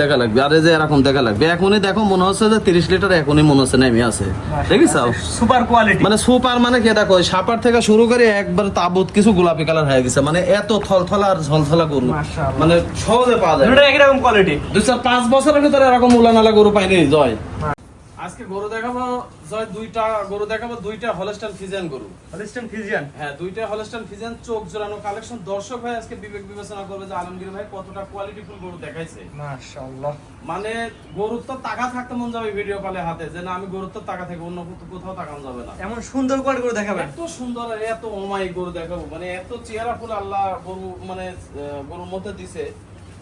দেখা লাগবে। আরে যে এরকম দেখা লাগবে। এখনই দেখো মনে হচ্ছে যে তিরিশ লিটার এখনই মনে হচ্ছে নেমে আছে। দেখিস? সুপার কোয়ালিটি মানে সুপার মানে কি দেখো সাপার থেকে শুরু করে একবার তাবুত কিছু গোলাপি কালার হয়ে গেছে। মানে এত থলথলা আর ঝলথলা গরু। মানে সহজে পাওয়া যায়। এরকম কোয়ালিটি দুই চার পাঁচ বছরের ভিতরে এরকম উলানালা গরু পাইনি জয়। আজকে গরু দেখাবো জয় দুইটা গরু দেখাবো দুইটা হলস্টাইন ফিজিয়ান গরু। হলিস্টান ফিজিয়ান হ্যাঁ দুইটা হলস্টাইন ফিজিয়ান চোখ জোড়ানো কালেকশন দর্শক ভাই আজকে বিবেক বিবেচনা করবে যে আলমগীর ভাই কতটা কোয়ালিটিফুল গরু দেখাইছে। মাশাআল্লাহ। মানে গরুর তো টাকা থাকতে মন যাবে ভিডিও কলে হাতে যে না আমি গরুর তো টাকা থেকে অন্য কোথাও- তাকানো যাবে না। এমন সুন্দর কোয়ালিটি গরু দেখাবে এত সুন্দর এত অমাই গরু দেখাবো মানে এত চেহারা ফুল আল্লাহ গরু মানে গরুর মধ্যে দিছে।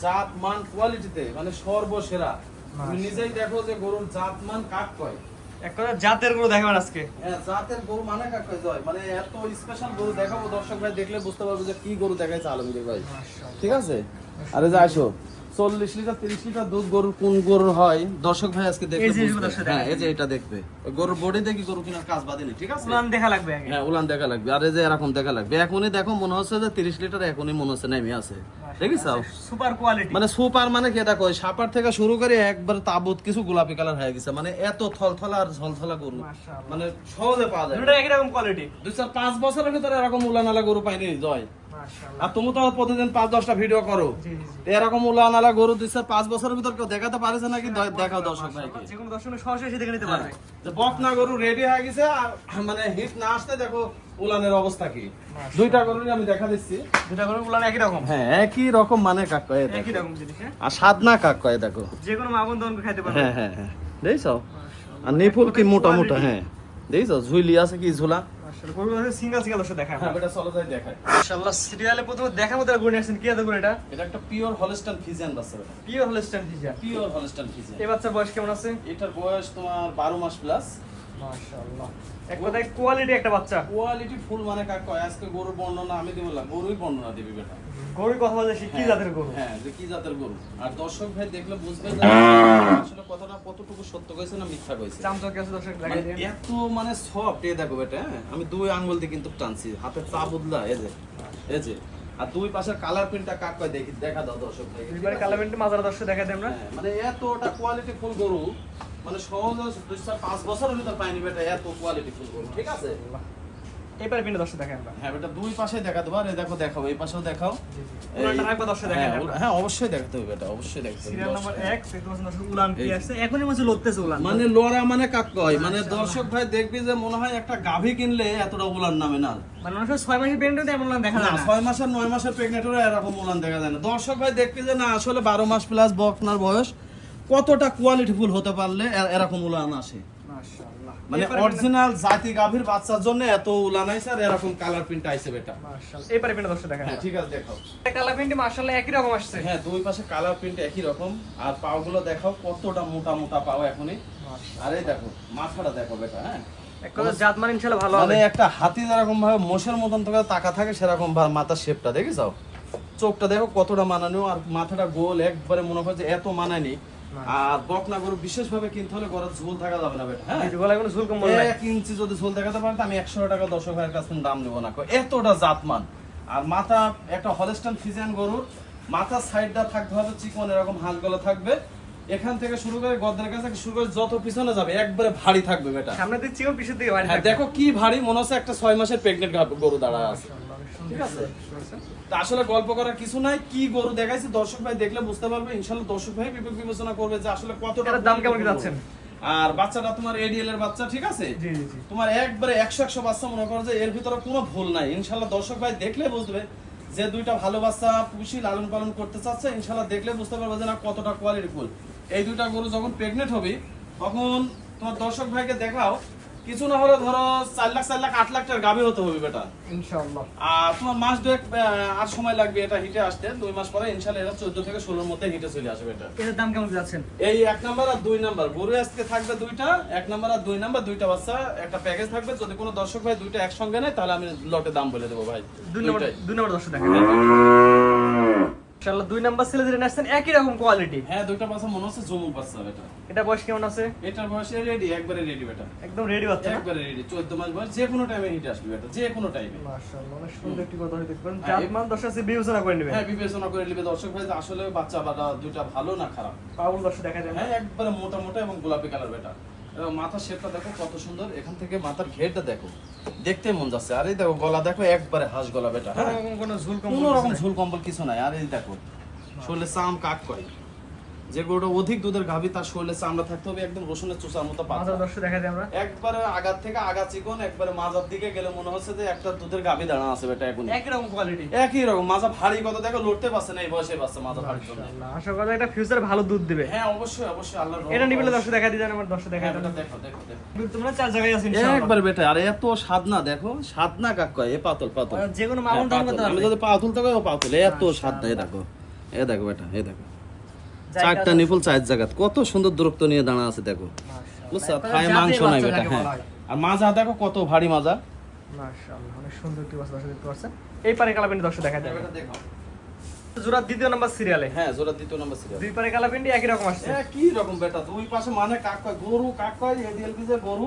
জাত মান কোয়ালিটিতে মানে সর্বসেরা। তুমি নিজেই দেখো যে গরুর জাত মান কাক কয়? এক কথা জাতের গরু দেখাবেন আজকে। হ্যাঁ, জাতের গরু মানে কাক কয় জয়। মানে এত স্পেশাল গরু দেখাবো দর্শক ভাই দেখলে বুঝতে পারবে যে কি গরু দেখাইছে আলমগীর ভাই। ঠিক আছে? আরে যা আসো। চল্লিশ লিটার তিরিশ লিটার দুধ গরুর কোন গরুর হয়? দর্শক ভাই আজকে যে হ্যাঁ এই যে এটা দেখবে। গরুর বডি দেখি গরু কিনার কাজ ঠিক আছে? উলান দেখা লাগবে হ্যাঁ উলান দেখা লাগবে। আরে যে এরকম দেখা লাগবে। এখনই দেখো মনে হচ্ছে যে তিরিশ লিটার এখনই মনে হচ্ছে নেমে আছে। দেখিস সুপার কোয়ালিটি মানে সুপার মানে কি দেখো সাপার থেকে শুরু করে একবার তাবুত কিছু গোলাপি কালার হয়ে গেছে। মানে এত থলথলা আর ঝলথলা গরু। মানে সহজে পাওয়া যায়। দুটো কোয়ালিটি দুই চার পাঁচ বছরের ভিতরে এরকম উলানালা গরু পাইনি জয়। আর তুমি তো প্রতিদিন পাঁচ দশটা ভিডিও করো। এরকম উলানালা গরু দুই চার পাঁচ বছরের ভিতর কেউ দেখাতে পারেছে নাকি? দেখাও দর্শক ভাইকে যে কোনো দর্শক সরাসরি দেখে নিতে পারবে। বকনা গরু রেডি হয়ে গেছে আর মানে হিট না আসতে দেখো উলানের অবস্থা কি। দুইটা গরুরই আমি দেখা দিচ্ছি। দুটা গরু উলান একই রকম? হ্যাঁ একই রকম মানে কাক কয়ে দেখো। একই রকম জিনিস হ্যাঁ? আর স্বাদ না কাক কয়ে দেখো। যে কোনো বোন খাইতে পারবে। হ্যাঁ হ্যাঁ হ্যাঁ। দেখছ? আর নিপুল কি মোটা মোটা হ্যাঁ। দেখছ? ঝুলি আছে কি ঝুলা? গরু সিঙ্গেল সিঙ্গেল দর্শক দেখায় হ্যাঁ এটা চলো যাই দেখায়। মাশাআল্লাহ সিরিয়ালে প্রথমে দেখার মতো গরু আসছেন কি আছে এটা এটা একটা পিওর হলস্টাইন ফিজিয়ান বাচ্চা pure Holstein Friesian pure Holstein Friesian এই বাচ্চার বয়স কেমন আছে? এটার বয়স তোমার বারো মাস প্লাস মাশাআল্লাহ। এক কথায় কোয়ালিটি একটা বাচ্চা। কোয়ালিটি ফুল মানে কাক কয় আজকে গরুর বর্ণনা আমি দিব না গরুই বর্ণনা দিবি বেটা। গরুর কথা বলতে কি জাতের গরু? হ্যাঁ যে কি জাতের গরু। আর দর্শক ভাই দেখলে বুঝবে যে আসলে সত্য কইছে না মিথ্যা কইছে? চামচা কেসে দর্শক মানে লাগাই দিন এত মানে সফট এ দেখো বেটা হ্যাঁ? আমি দুই আঙ্গুল দিয়ে কিন্তু টানছি হাতে চা বদলা এই যে এই যে। আর দুই পাশের কালার প্রিন্টটা কাক কয় দেখি দেখা দাও দর্শক ভাই কালার প্রিন্ট মাজার দর্শক দেখাই দেন আমরা হ্যাঁ, মানে এতটা কোয়ালিটি ফুল গরু মানে সহজ দুই চার পাঁচ বছরের ভিতর পাইনি বেটা এত কোয়ালিটি ফুল গরু ঠিক আছে? দর্শক দেখাই আমরা। হ্যাঁ বেটা দুই পাশে দেখা দেবো। আর দেখো দেখাও এই পাশেও দেখাও। হ্যাঁ। হ্যাঁ অবশ্যই দেখাতে হবে বেটা অবশ্যই দেখাতে হবে সিরিয়াল নাম্বার দর্শক- এক দেখতে পাচ্ছেন দর্শক উলান কি আসছে এখনই লড়তেছে উলান। মানে লোরা মানে কাক কয় মানে দর্শক ভাই দেখবি যে মনে হয় একটা গাভী কিনলে এতটা উলান নামে না। মানে অনেক সময় ছয় মাসের এমন উলান দেখা যায় না। ছয় মাসের নয় মাসের এরকম উলান দেখা যায় না। দর্শক ভাই দেখবি যে না আসলে বারো মাস প্লাস বকনার বয়স। কতটা কোয়ালিটিফুল হতে পারলে এরকম উলান আসে? মানে অরিজিনাল জাতি গাভীর বাচ্চার জন্য এত উলান আইছে আর এরকম কালার প্রিন্ট আইছে বেটা। পিনে দর্শক দেখাই হ্যাঁ ঠিক আছে দেখাও। কালার প্রিন্টে মাশাআল্লাহ একই রকম আসছে। হ্যাঁ দুই পাশে কালার প্রিন্ট একই রকম। আর পাওগুলো দেখাও কতটা মোটা মোটা পাও এখনই। আর এই দেখো মাথাটা দেখো বেটা হ্যাঁ। মানে মানে একটা হাতি যেরকম ভাবে মোষের মতন তোকে থাকে সেরকম ভাবে মাথার শেপটা দেখেছ? চোখটা দেখো কতটা মানানো আর মাথাটা গোল একবারে মনে হয় যে এত মানায়নি আর বকনা গরু বিশেষ ভাবে কিনতে হলে গরুর ঝোল থাকা যাবে না বেটা হ্যাঁ? গলায় কোনো ঝুল কম্বল নাই। এক ইঞ্চি যদি ঝোল আমি একশো টাকা দর্শক ভাইয়ের কাছ দাম নেব না। এতটা জাতমান। আর মাথা একটা হলেস্টান ফিজিয়ান গরুর মাথার সাইডটা থাকতে হবে চিকন এরকম হাত গলা থাকবে। এখান থেকে শুরু করে গদ্দের কাছে শুরু করে যত পিছনে যাবে একবারে ভারী থাকবে বেটা। সামনে দিকে হ্যাঁ দেখো কি ভারী মনে হচ্ছে একটা ছয় মাসের প্রেগনেন্ট গরু দাঁড়া আছে। ঠিক আছে? তা আসলে গল্প করার কিছু নাই। কি গরু দেখাইছে দর্শক ভাই দেখলে বুঝতে পারবে। ইনশাল্লাহ দর্শক ভাই বিবেক বিবেচনা করবে যে আসলে এটার দাম কেমন যাচ্ছেন? আর বাচ্চাটা তোমার এডিএল এর বাচ্চা ঠিক আছে? তোমার একবারে একশো একশো বাচ্চা মনে করো যে এর ভিতরে কোনো ভুল নাই। ইনশাল্লাহ দর্শক ভাই দেখলে বুঝবে যে দুইটা ভালো বাচ্চা পুষি লালন পালন করতে চাচ্ছে। ইনশাল্লাহ দেখলে বুঝতে পারবে যে না কতটা কোয়ালিটি ফুল। এই দুইটা গরু যখন প্রেগনেন্ট হবে তখন তোমার দর্শক ভাইকে দেখাও কিছু না হলে ধরো চার লাখ চার লাখ আট লাখ টাকার গাভী হতে হবে বেটা। ইনশাআল্লাহ। আর তোমার মাস দুয়েক আর সময় লাগবে এটা হিটে আসতে। দুই মাস পরে ইনশাল্লাহ এটা চোদ্দ থেকে ষোলোর মধ্যে হিটে চলে আসবে এটা। এটার দাম কেমন যাচ্ছেন? এই এক নাম্বার আর দুই নাম্বার। গরু আজকে থাকবে দুইটা এক নাম্বার আর দুই নাম্বার দুইটা বাচ্চা একটা প্যাকেজ থাকবে। যদি কোনো দর্শক ভাই দুইটা একসঙ্গে নেয় তাহলে আমি লটে দাম বলে দেবো ভাই। দুই নম্বর। দুই নম্বর দর্শক দেখেন। ইনশাআল্লাহ দুই নাম্বার ছেলে যেটা আসছেন একই রকম কোয়ালিটি হ্যাঁ দুইটা বাচ্চা মনে হচ্ছে জমুক বাচ্চা এটা এটা বয়স কেমন আছে? এটার বয়সে রেডি একবারে রেডি বেটা। একদম রেডি বাচ্চা একবারে রেডি চোদ্দ মাস বয়স যে কোনো টাইমে হিট আসবে বেটা যে কোনো টাইমে মাশাআল্লাহ অনেক সুন্দর একটি কথা পারেন হ্যাঁ, মান দর্শক আছে বিবেচনা করে নেবেন। হ্যাঁ বিবেচনা করে নিবে দর্শক ভাই আসলে বাচ্চা বাটা দুইটা ভালো না খারাপ? পাউল দর্শক দেখা যায় হ্যাঁ একবারে মোটা মোটা এবং গোলাপি কালার বেটা। মাথার শেপটা দেখো কত সুন্দর। এখান থেকে মাথার ঘেরটা দেখো। দেখতে মন যাচ্ছে। আরে এই দেখো গলা দেখো একবারে হাঁস গলা বেটা। কোনো হ্যাঁ রকম কোনো রকম ঝুল কম্বল কিছু নাই। আরে এই দেখো শরীরে চাম কাক করে। যে গরুটা অধিক দুধের গাভী তার শরীরে চামড়া থাকতে হবে একদম রসুনের চোষার মতো দর্শক দেখা যায় আমরা। একবারে আগার থেকে আগা চিকন একবারে মাজার দিকে গেলে মনে হচ্ছে যে একটা দুধের গাভী দাঁড়া আছে বেটা এখন একই রকম কোয়ালিটি একই রকম মাজা ভারী কত দেখো লড়তে পারছে না এই বয়সে পারছে মাজা ভারী জন্য আশা করা এটা ফিউচার ভালো দুধ দিবে। হ্যাঁ অবশ্যই অবশ্যই আল্লাহ এটা নিবিলে দর্শক দেখা দিয়ে আমার দর্শক দেখা হ্যাঁ, দেখো দেখো দেখো। তোমরা চার জায়গায় আছেন ইনশাআল্লাহ। একবার বেটা আরে এত সাদনা দেখো সাদনা কাক কয় এ পাতল পাতল। যে কোনো মামুন হ্যাঁ, করতে। আমি যদি পাতল তো ও পাতল এত সাদনা এ দেখো এ দেখো বেটা এ দেখো। চারটা নিপুল চার জায়গা। কত সুন্দর দূরত্ব নিয়ে দাঁড়া আছে দেখো। মাশাআল্লাহ। বুঝছ? থায় মাংস নাই বেটা হ্যাঁ। আর মাজা দেখো কত ভারী মাজা। মাশাআল্লাহ অনেক সুন্দর একটি বাচ্চা দেখতে পাচ্ছেন। এই পারে দর্শক দেখা যায় দেখো। জোড়া দ্বিতীয় নাম্বার সিরিয়ালে হ্যাঁ জোড়া দ্বিতীয় নম্বর সিরিয়াল দুই পারে কালাপিন্ডি একই রকম আসছে। কি রকম বেটা দুই পাশে মানে কাক কয়? গরু কাক কয়? এডিএলপি যে গরু।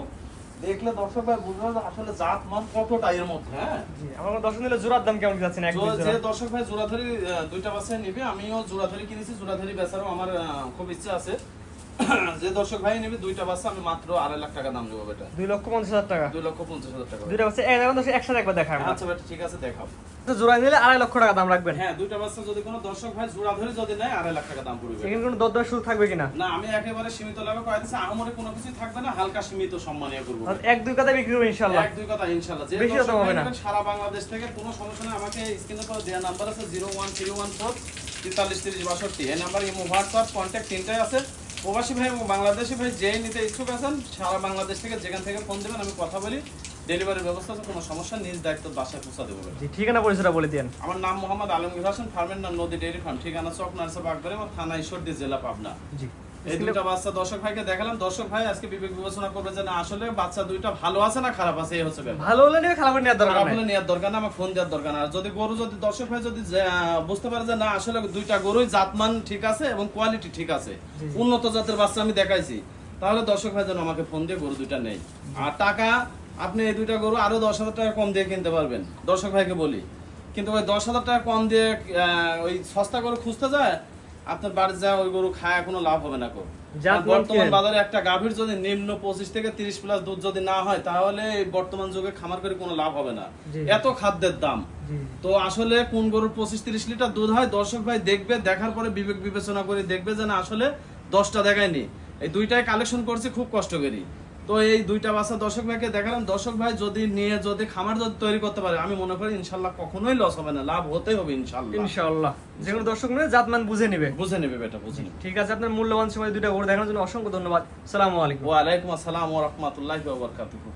দেখলে দর্শক ভাই বুঝবে আসলে জাত মান কতটা এর মধ্যে হ্যাঁ? আমার দর্শক নিলে জোড়ার দাম কেমন যাচ্ছে না যে দর্শক ভাই জোড়াধরি আহ, দুইটা বাসায় নিবে আমিও জোড়াধারি কিনেছি জোড়াধরি বেচারও আমার খুব ইচ্ছা আছে। যে দর্শক ভাই নেবে দুইটা বাসা আমি মাত্র আড়াই লাখ টাকা দাম দেবো বেটা। দুই লক্ষ পঞ্চাশ হাজার টাকা। দুই লক্ষ পঞ্চাশ হাজার টাকা। দুইটা বাচ্চা এখন দর্শক একসাথে একবার দেখায় আচ্ছা বেটা ঠিক আছে দেখাও। তো জোড়া নিলে আড়াই লক্ষ টাকা দাম রাখবেন। হ্যাঁ দুইটা বাচ্চা যদি কোনো দর্শক ভাই জোড়াধরি যদি নেয় আড়াই লাখ টাকা দাম পড়বে এখানে কোনো দরদার শুরু থাকবে কিনা? না আমি একেবারে সীমিত লাভে কয়ে দিচ্ছি আমারে কোনো কিছু থাকবে না হালকা সীমিত সম্মানীয় করব এক দুই কথা বিক্রি করব ইনশাল্লাহ এক দুই কথা ইনশাআল্লাহ। যে বেশি দর্শক হবে না। সারা বাংলাদেশ থেকে কোনো সমস্যা নেই আমাকে স্ক্রিনে পর দেওয়া নাম্বার আছে zero one three one four তেতাল্লিশ তিরিশ বাষট্টি। এই নাম্বার ইমো হোয়াটসঅ্যাপ কন্ট্যাক্ট তিনটাই আছে। প্রবাসী ভাই এবং বাংলাদেশি ভাই যেই নিতে ইচ্ছুক আছেন সারা বাংলাদেশ থেকে যেখান থেকে ফোন দেবেন আমি কথা বলি। ডেলিভারির ব্যবস্থা আছে কোনো সমস্যা নিজ দায়িত্ব বাসায় পৌঁছা দেবো জি ঠিকানা পরিচয়টা বলে দিন আমার নাম মোহাম্মদ আলমগীর হোসেন ফার্মের নাম নদী ডেলি ফার্ম ঠিকানা চক নার্সা বাগবাড়ি এবং থানা ঈশ্বরদী জেলা পাবনা। জি। এই বাচ্চা দর্শক ভাইকে দেখালাম। দর্শক ভাই আজকে বিবেক বিবেচনা করবে যে না আসলে বাচ্চা দুইটা ভালো আছে না খারাপ আছে এই হচ্ছে ভালো হলে নিয়ে খারাপ নেওয়ার দরকার হলে নেওয়ার দরকার না আমার ফোন দেওয়ার দরকার আর যদি গরু যদি দর্শক ভাই যদি বুঝতে পারে যে না আসলে দুইটা গরুই জাতমান ঠিক আছে এবং কোয়ালিটি ঠিক আছে উন্নত জাতের বাচ্চা আমি দেখাইছি তাহলে দর্শক ভাই যেন আমাকে ফোন দিয়ে গরু দুইটা নেই আর টাকা আপনি এই দুইটা গরু আরও দশ হাজার টাকা কম দিয়ে কিনতে পারবেন দর্শক ভাইকে বলি। কিন্তু ওই দশ হাজার টাকা কম দিয়ে ওই সস্তা গরু খুঁজতে যায় আপনার বাড়ি যা ওই গরু খায় কোনো লাভ হবে না কো। মান বর্তমান বাজারে একটা গাভীর যদি নিম্ন পঁচিশ থেকে তিরিশ প্লাস দুধ যদি না হয় তাহলে বর্তমান যুগে খামার করে কোনো লাভ হবে না। এত খাদ্যের দাম। তো আসলে কোন গরুর পঁচিশ তিরিশ লিটার দুধ হয় দর্শক ভাই দেখবে দেখার পরে বিবেক বিবেচনা করে দেখবে যে না আসলে দশটা দেখায়নি। এই দুইটাই কালেকশন করছি খুব কষ্ট করি। তো এই দুইটা বাচ্চা দর্শক ভাইকে দেখালাম। দর্শক ভাই যদি নিয়ে যদি খামার যদি তৈরি করতে পারে আমি মনে করি ইনশাল্লাহ কখনোই লস হবে না লাভ হতেই হবে ইনশাল্লাহ। ইনশাল্লাহ। যেগুলো কোনো দর্শক নিয়ে জাতমান বুঝে নিবে। বুঝে নিবে বেটা বুঝে নেবে। ঠিক আছে আপনার মূল্যবান সময় দুইটা ওর দেখানোর জন্য অসংখ্য ধন্যবাদ। সালামু আলাইকুম। ওয়ালাইকুম আসসালাম ওয়া রাহমাতুল্লাহি ওয়া বারাকাতুহু।